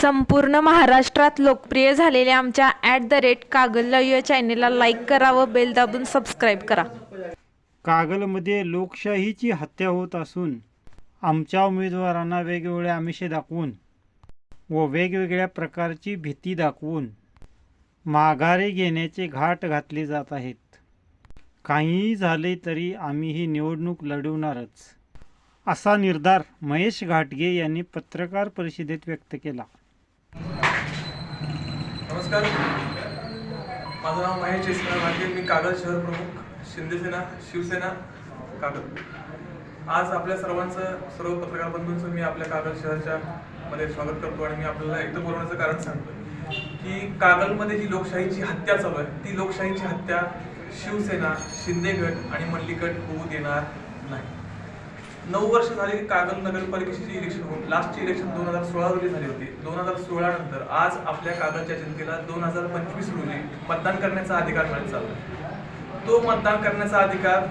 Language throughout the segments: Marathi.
संपूर्ण महाराष्ट्रात लोकप्रिय झालेल्या आमच्या ॲट द रेट कागल या चॅनेलला लाईक करा व बेल दाबून सबस्क्राईब करा. कागलमध्ये लोकशाहीची हत्या होत असून आमच्या उमेदवारांना वेगवेगळे आमिषे दाखवून व वेगवेगळ्या प्रकारची भीती दाखवून माघारी घेण्याचे घाट घातले जात आहेत. काहीही झाले तरी आम्ही ही निवडणूक लढवणारच. असा निर्धार महेश घाटगे यांनी पत्रकार परिषदेत व्यक्त केला. नमस्कार. माझं नाव महेश जयसिंह घाटे मी कागल शहर प्रमुख. शिंदेसेना शिवसेना कागद आज आपल्या सर्वांचं सर्व पत्रकार बंधूंचं मी आपल्या कागल शहरच्या मध्ये स्वागत करतो आणि मी आपल्याला एकदा बोलवण्याचं कारण सांगतो की कागलमध्ये जी लोकशाहीची हत्या चालू आहे ती लोकशाहीची हत्या शिवसेना शिंदेगड आणि मल्लिकट होऊ देणार नाही. नऊ वर्ष झाली कागल नगरपालिकेची इलेक्शन होऊन. लास्टची इलेक्शन दोन हजार सोळा रोजी झाली होती. दोन हजार सोळा नंतर आज आपल्या कागलच्या जनतेला दोन हजार पंचवीस रोजी मतदान करण्याचा अधिकार मिळत चालला. तो मतदान करण्याचा अधिकार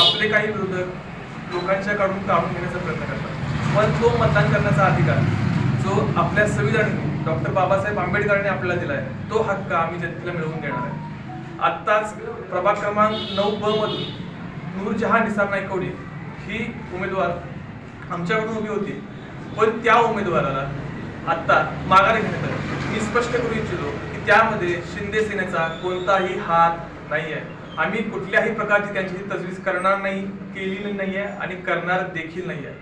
आपले काही विरोधक लोकांच्याकडून काढून घेण्याचा प्रयत्न करतात. पण तो मतदान करण्याचा अधिकार जो आपल्या संविधानाने डॉक्टर बाबासाहेब आंबेडकरांनी आपल्याला दिला आहे तो हक्क आम्ही जनतेला मिळवून देणार आहे. आत्ताच प्रभाग क्रमांक नऊ ब मधून नूरजहान निसार नायकवडी ही उमेदवार आमच्याकडून उभी होती. पण त्या उमेदवाराला आत्ता माघारी घेण्यात आलं. मी स्पष्ट करू इच्छितो की त्यामध्ये शिंदे सेनेचा कोणताही हात नाही आहे आम्ही कुठल्याही प्रकारची त्यांची तजवीज करणार नाही केलेली नाही आहे आणि करणार देखील नाही आहे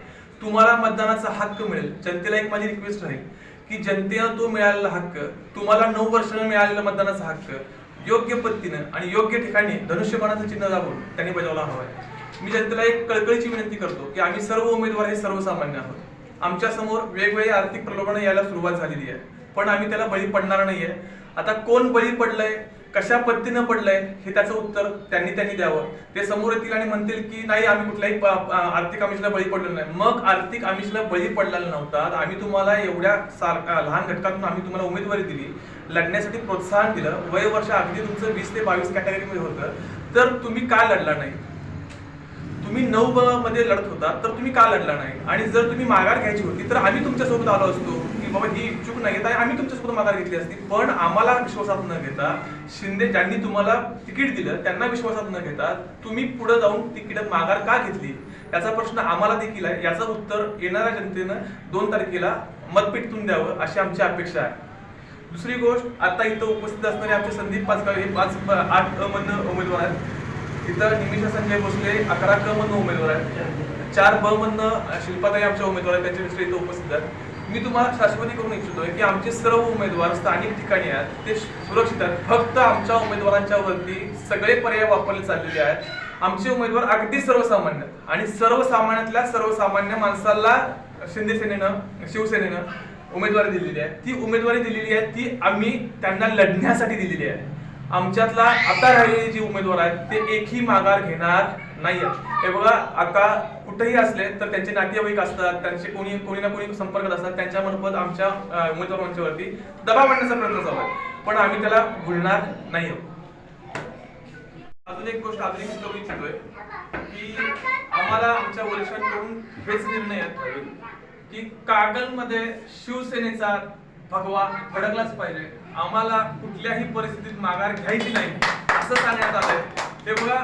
तुम्हाला मतदानाचा हक्क मिळेल. जनतेला एक माझी रिक्वेस्ट राहील की जनतेनं तो मिळालेला हक्क तुम्हाला नऊ वर्षानं मिळालेला मतदानाचा हक्क योग्य पद्धतीनं आणि योग्य ठिकाणी धनुष्यबाणाचं चिन्ह दाबून त्यांनी बजावला आहे मी जनतेला एक कळकळीची विनंती करतो की आम्ही सर्व उमेदवार हे सर्वसामान्य आहोत. आमच्यासमोर वेगवेगळी आर्थिक प्रलोभनं यायला सुरुवात झालेली आहे. पण आम्ही त्याला बळी पडणार नाहीये. आता कोण बळी पडलंय कशा पद्धतीनं पडलंय हे त्याचं उत्तर त्यांनी त्यांनी द्यावं. ते समोर येतील आणि म्हणतील की नाही आम्ही कुठल्याही आर्थिक आमिषला बळी पडलेलो नाही. मग आर्थिक आमिषला बळी पडलेला नव्हता. आम्ही तुम्हाला एवढ्या सार लहान घटकातून आम्ही तुम्हाला उमेदवारी दिली. लढण्यासाठी प्रोत्साहन दिलं. वय वर्ष अगदी तुमचं वीस ते बावीस कॅटेगरीमध्ये होतं. तर तुम्ही का लढला नाही? तुम्ही नऊ मध्ये लढत होता तर तुम्ही का लढला नाही? आणि जर तुम्ही माघार घ्यायची होती तर आम्ही तुमच्यासोबत आलो असतो. की बाबा ही चूक नाही घेत आहे आम्ही तुमच्यासोबत माघार घेतली असती. पण आम्हाला विश्वासात न घेता शिंदे ज्यांनी तुम्हाला तिकीट दिलं त्यांना विश्वासात न घेता तुम्ही पुढे जाऊन तिकीट माघार का घेतली? याचा प्रश्न आम्हाला देखील आहे. याचं उत्तर येणाऱ्या जनतेनं दोन तारखेला मतपेटीतून द्यावं अशी आमची अपेक्षा आहे. दुसरी गोष्ट आता इथं उपस्थित असणारे आमचे संदीप पाचगाव हे पाच आठ अ उमेदवार आहेत. तिथं निमिषा संजय भोसले अकरा क मधनं उमेदवार आहेत. चार ब मधनं शिल्पाताई आमच्या उमेदवार आहेत त्यांचे मिस्टर इथं उपस्थित आहेत. मी तुम्हाला शाश्वती करून इच्छितोय की आमचे सर्व उमेदवार स्थानिक ठिकाणी आहेत ते सुरक्षित आहेत. फक्त आमच्या उमेदवारांच्या वरती सगळे पर्याय वापरले चाललेले आहेत. आमचे उमेदवार अगदी सर्वसामान्य आहेत. आणि सर्वसामान्यातल्या सर्वसामान्य माणसाला शिंदे सेनेनं शिवसेनेनं उमेदवारी दिलेली आहे. ती उमेदवारी दिलेली आहे ती आम्ही त्यांना लढण्यासाठी दिलेली आहे. आमच्यातला आता राहिलेले जे उमेदवार आहेत ते एकही माघार घेणार नाही हे बघा आता कुठेही असले तर त्यांचे नातेवाईक असतात त्यांचे कोणी कोणी ना कोणी संपर्कात असतात त्यांच्यामार्फत आमच्या उमेदवारांच्यावरती दबाव आणण्याचा प्रयत्न चालू आहे. पण आम्ही त्याला भुलणार नाही आहोत अजून एक गोष्ट अजून करू इच्छितोय की आम्हाला आमच्या वरिष्ठांकडून हेच निर्णय आहेत की कागलमध्ये शिवसेनेचा भगवा फडकलाच पाहिजे. आम्हाला कुठल्याही परिस्थितीत माघार घ्यायची नाही. असं सांगण्यात आलंय. ते बघा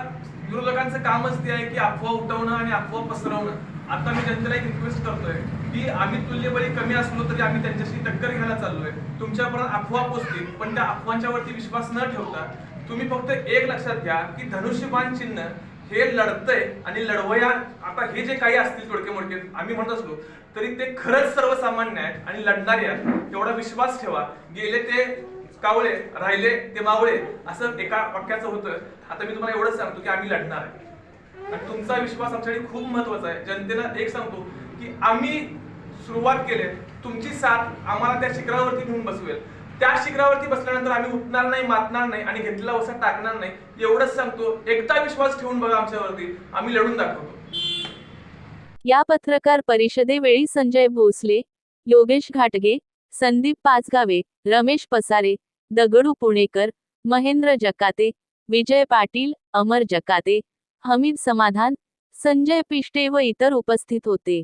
विरोधकांचं कामच ते आहे की अफवा उठवणं आणि अफवा पसरवणं. आता मी जनतेला एक रिक्वेस्ट करतोय की आम्ही तुल्यबळी कमी असलो तरी आम्ही त्यांच्याशी टक्कर घ्यायला चाललोय. तुमच्यापर्यंत अफवा पोचतील पण त्या अफवांच्या वरती विश्वास न ठेवता तुम्ही फक्त एक लक्षात घ्या की धनुष्यबाण चिन्ह हे लढतंय आणि लढवया आता हे जे काही असतील थोडके मोडके आम्ही म्हणत असलो तरी ते खरंच सर्वसामान्य आहेत आणि लढणारे आहेत. एवढा विश्वास ठेवा. गेले ते कावळे राहिले ते मावळे असं एका वाक्याचं होतं. आता मी तुम्हाला एवढंच सांगतो की आम्ही लढणार आहे. आणि तुमचा विश्वास आमच्यासाठी खूप महत्त्वाचा आहे. जनतेला एक सांगतो की आम्ही सुरुवात केली तुमची साथ आम्हाला त्या शिखरावरती घेऊन बसवेल. त्या शिखरावरती बसल्यानंतर आम्ही उठणार नाही मातणार नाही आणि घेतलेला वसा टाकणार नाही एवढंच सांगतो. एकदा विश्वास ठेवून बघा आमच्यावरती. आम्ही लढून दाखवतो. या पत्रकार परिषदेवेळी संजय भोसले योगेश घाटगे संदीप पाचगावे रमेश पसारे दगडू पुणेकर महेंद्र जकाते विजय पाटील अमर जकाते हमीद समाधान संजय पिष्टे व इतर उपस्थित होते.